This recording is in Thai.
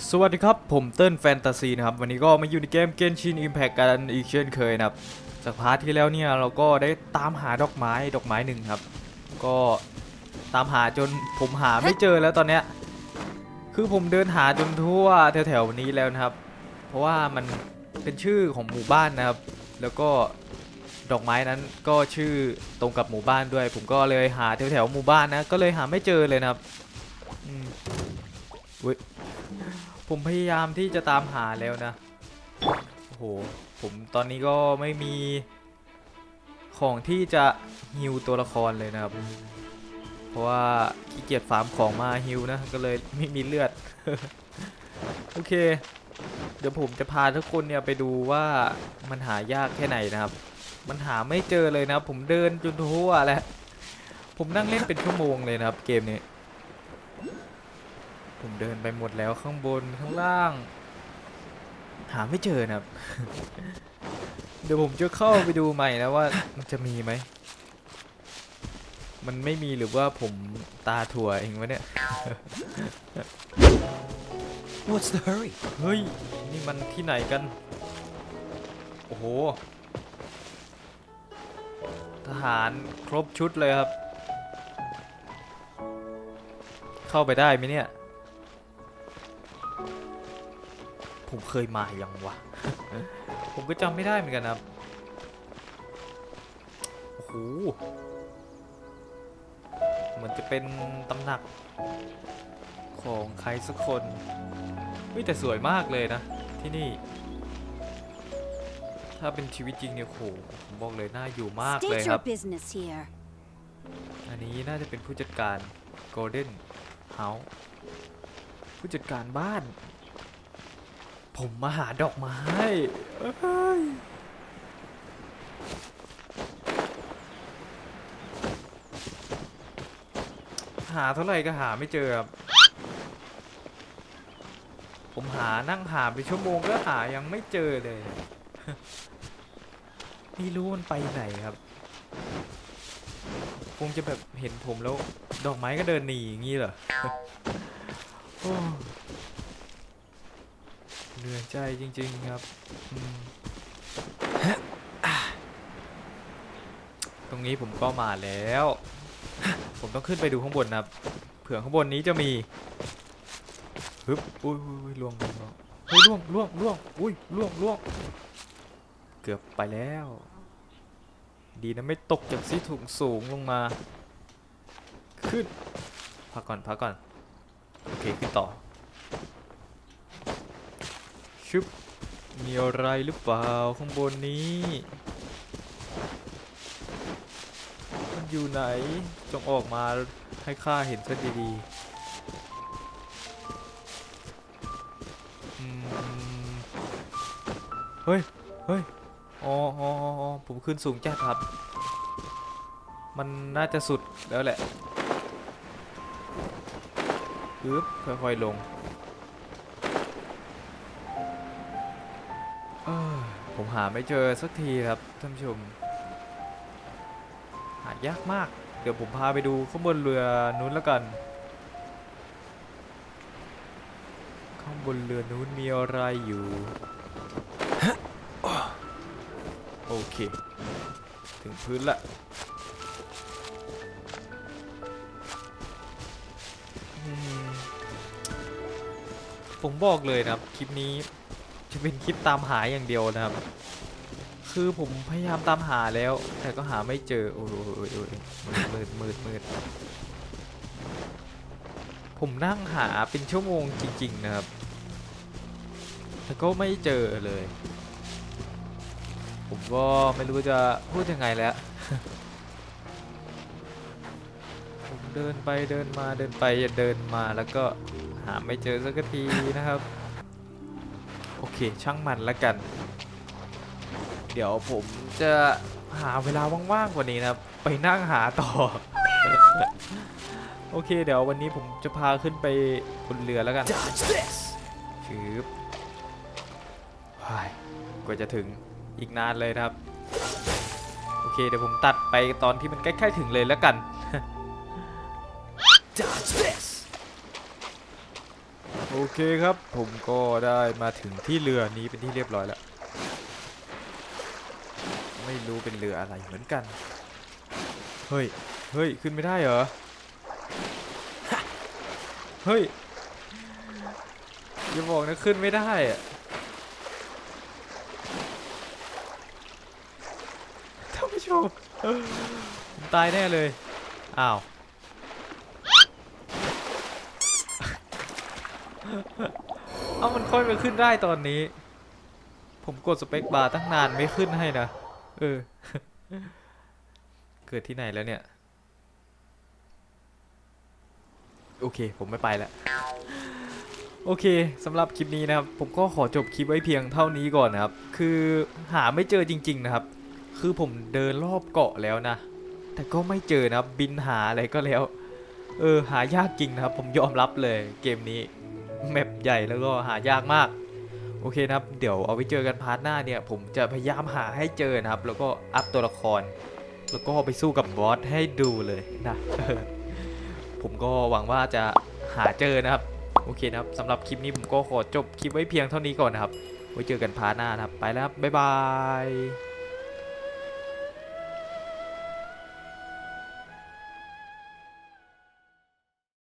สวัสดีครับ ผมเติ้ลแฟนตาซีนะครับ วันนี้ก็มาอยู่ในเกม Genshin Impact กันอีกเช่นเคยนะครับ จากพาร์ทที่แล้วเนี่ยเราก็ได้ตามหาดอกไม้ดอกไม้หนึ่งครับ ก็ตามหาจนผมหาไม่เจอแล้วตอนเนี้ยคือผมเดินหาจนทั่วแถวๆนี้แล้วนะครับ เพราะว่ามันเป็นชื่อของหมู่บ้านนะครับ แล้วก็ดอกไม้นั้นก็ชื่อตรงกับหมู่บ้านด้วย ผมก็เลยหาแถวๆหมู่บ้านนะก็เลยหาไม่เจอเลยนะครับ อุ้ยผมพยายามที่จะตามหาแล้วนะ โอ้โห ผมตอนนี้ก็ไม่มีของที่จะฮิวตัวละครเลยนะครับ เพราะว่าขี้เกียจฟาร์มของมาฮิวนะ ก็เลยไม่มีเลือด โอเค เดี๋ยวผมจะพาทุกคนเนี่ยไปดูว่ามันหายากแค่ไหนนะครับ มันหาไม่เจอเลยนะครับผมเดินจนทั่วแล้ว ผมนั่งเล่นเป็นชั่วโมงเลยนะครับ เกมนี้ ผมเดินไปหมดแล้วข้างบนข้างล่าง หาไม่เจอนะครับ เดี๋ยวผมจะเข้าไปดูใหม่นะว่ามันจะมีไหม มันไม่มีหรือว่าผมตาถั่วเองวะเนี่ย What's the hurry? เฮ้ย นี่มันที่ไหนกัน โอ้โห ทหารครบชุดเลยครับ เข้าไปได้ไหมเนี่ย ผมเคยมายังวะ ผมก็จำไม่ได้เหมือนกันครับ โอ้โห เหมือนจะเป็นตำหนักของใครสักคนเฮ้ยแต่สวยมากเลยนะ ที่นี่ ถ้าเป็นชีวิตจริงเนี่ยโหผมบอกเลยน่าอยู่มากเลย State ครั your บ business here. อันนี้น่าจะเป็นผู้จัดการ Golden House ผู้จัดการบ้าน ผมมาหาดอกไม้หาเท่าไหร่ก็หาไม่เจอครับ ผมหานั่งหาไปชั่วโมงก็หายังไม่เจอเลยไม่รู้มันไปไหนครับ คงจะแบบเห็นผมแล้ว ดอกไม้ก็เดินหนีอย่างนี้เหรอ เหนื่อยใจจริง ๆ ครับ ตรงนี้ผมก็มาแล้ว ผมต้องขึ้นไปดูข้างบนนะครับ เผื่อข้างบนนี้จะมีฮึบอุ้ยอุ้ยอุ้ยล่วงล่วงล่วงเฮ้ยล่วงล่วงล่วงอุ้ยล่วงล่วงเกือบไปแล้ว ดีนะไม่ตกจากที่ถุงสูงลงมา ขึ้นพักก่อนพักก่อน โอเค ขึ้นต่อ ชึบมีอะไรหรือเปล่าข้างบนนี้ มันอยู่ไหน จงออกมาให้ข้าเห็นซะดีๆเฮ้ย เฮ้ย อ๋ออ๋ออ๋อผมขึ้นสูงจัดครับ มันน่าจะสุดแล้วแหละปึ๊บค่อยๆลง เอ้ยผมหาไม่เจอสักทีครับท่านผู้ชม หายากมาก เดี๋ยวผมพาไปดูข้างบนเรือนู้นแล้วกัน ข้างบนเรือนู้นมีอะไรอยู่โอเค ถึงพื้นละผมบอกเลยนะครับ คลิปนี้ จะเป็นคลิปตามหาอย่างเดียวนะครับ คือผมพยายามตามหาแล้ว แต่ก็หาไม่เจอโอ้ยโอ้ยโอ้ยมืดมืดมืดมืดผมนั่งหาเป็นชั่วโมงจริง ๆ นะครับ แต่ก็ไม่เจอเลย ผมก็ไม่รู้จะพูดยังไงแล้วผมเดินไปเดินมาเดินไปเดินมาแล้วก็หาไม่เจอสักทีนะครับ โอเค ช่างมันละกัน เดี๋ยวผมจะหาเวลาว่างๆกว่านี้นะครับไปนั่งหาต่อ โอเค เดี๋ยววันนี้ผมจะพาขึ้นไปบนเรือแล้วกัน Dodge this! ชืบว้ายกว่าจะถึงอีกนานเลยนะครับ โอเค เดี๋ยวผมตัดไปตอนที่มันใกล้ๆถึงเลยแล้วกัน Dodge this! โอเคครับ ผมก็ได้มาถึงที่เรือนี้เป็นที่เรียบร้อยแล้ว ไม่รู้เป็นเรืออะไรเหมือนกัน เฮ้ย เฮ้ย ขึ้นไม่ได้เหรอ เฮ้ย อย่าบอกนะขึ้นไม่ได้อะท่านผู้ชมตายแน่เลย อ้าว เอามันค่อยมาขึ้นได้ตอนนี้ ผมกดสเปคบาร์ตั้งนานไม่ขึ้นให้นะ เออ เกิดที่ไหนแล้วเนี่ย โอเค ผมไม่ไปแล้ว โอเคสำหรับคลิปนี้นะครับ ผมก็ขอจบคลิปไว้เพียงเท่านี้ก่อนนะครับ คือหาไม่เจอจริง ๆ นะครับ คือผมเดินรอบเกาะแล้วนะ แต่ก็ไม่เจอนะครับ บินหาอะไรก็แล้ว เออ หายากจริงนะครับ ผมยอมรับเลยเกมนี้ แมปใหญ่แล้วก็หายากมาก โอเคนะครับ เดี๋ยวเอาไว้เจอกันพาร์ทหน้าเนี่ย ผมจะพยายามหาให้เจอนะครับ แล้วก็อัพตัวละคร แล้วก็ไปสู้กับบอสให้ดูเลยนะผมก็หวังว่าจะหาเจอนะครับ โอเคนะครับสำหรับคลิปนี้ผมก็ขอจบคลิปไว้เพียงเท่านี้ก่อนนะครับ ไว้เจอกันพาร์ทหน้านะครับ ไปแล้วครับบ๊ายบาย